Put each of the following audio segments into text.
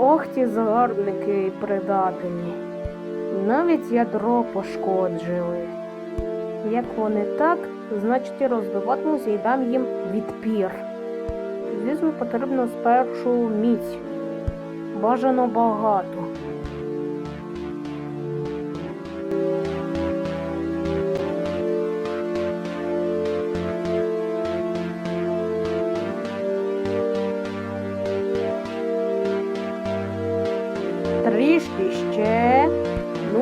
Ох ті загарбники і предателі. Навіть ядро пошкоджили. Як вони так, значить і роздаватимуся і дам їм відпір. Звісно, потрібно спершу міць. Бажано багато.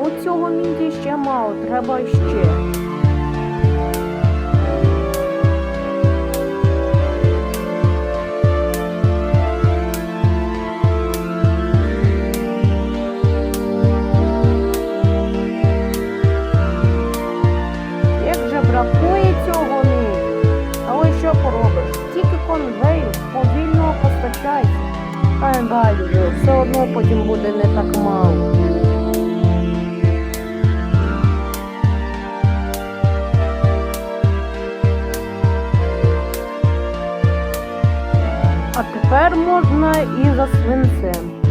Ну, цього міді ще мало, треба ще. Як же бракує цього міді. Але що поробиш? Тільки конвейер повільно постачається. Хай байдуже, все одно потім буде не А тепер можна і за свинцем.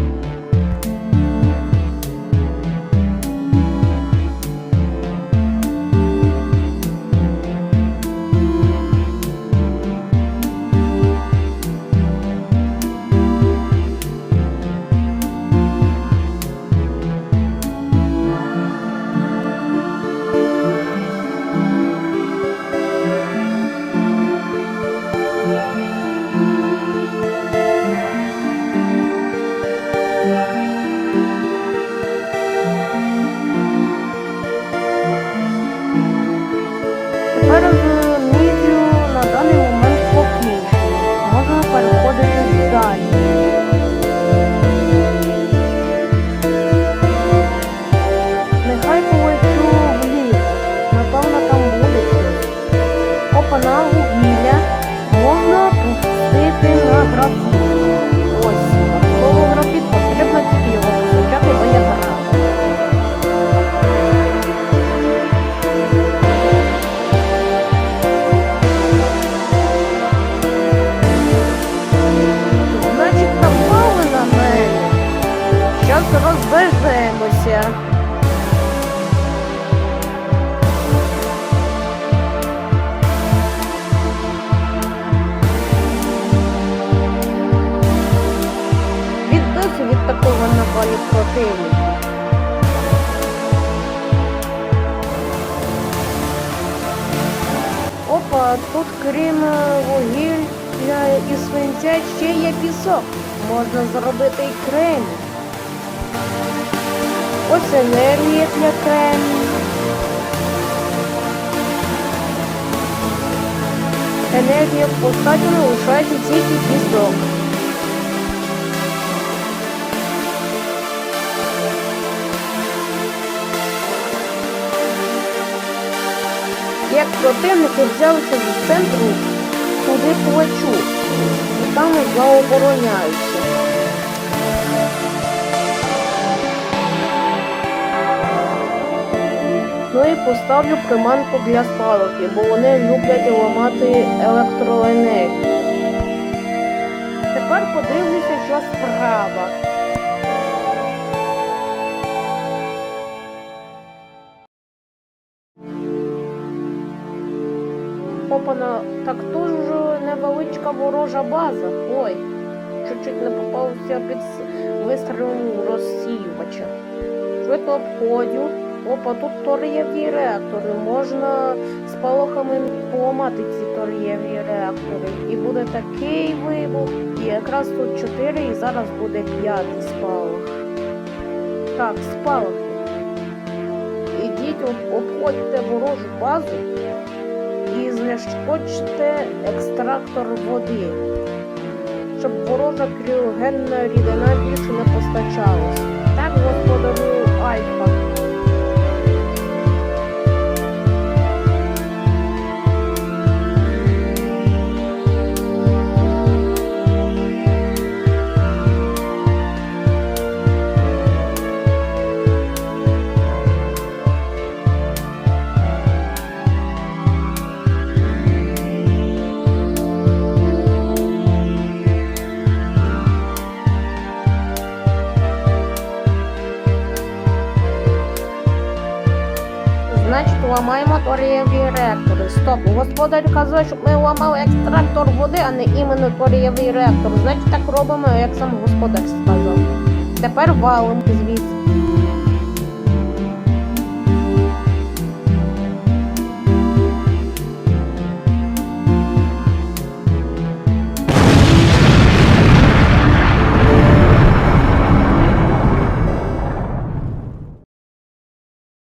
Нехай полечу вліво. Напевно, там буде щось. Опа на напалів противника. Опа, тут крім е, вугілля і свинця ще є пісок. Можна зробити і кремінь. Ось енергія для кремінь. Енергія постачена лишається тільки пісок. Як противники взялися з центру, туди плечу, і там заобороняються. Ну і поставлю приманку для спалахів, бо вони люблять ламати електроенергію. Тепер подивлюся, що справа. Опана, так ж невеличка ворожа база. Ой, чуть-чуть не попався під вистрілом розсіювача. Швидко обходю. Опа, тут тор'єві реактори. Можна спалахами поламати ці тор'єві реактори. І буде такий вибух. І якраз тут чотири, і зараз буде п'ятий спалах. Так, спалахи. Ідіть, об- обходьте ворожу базу і знешкоджте екстрактор води, щоб ворожа кріогенна рідина більше не постачалась. Ламаємо торієві реактори. Стоп, господар казав, щоб ми ламали екстрактор води, а не іменно торієвий реактор. Значить так робимо, як сам господар сказав. Тепер валим звідси.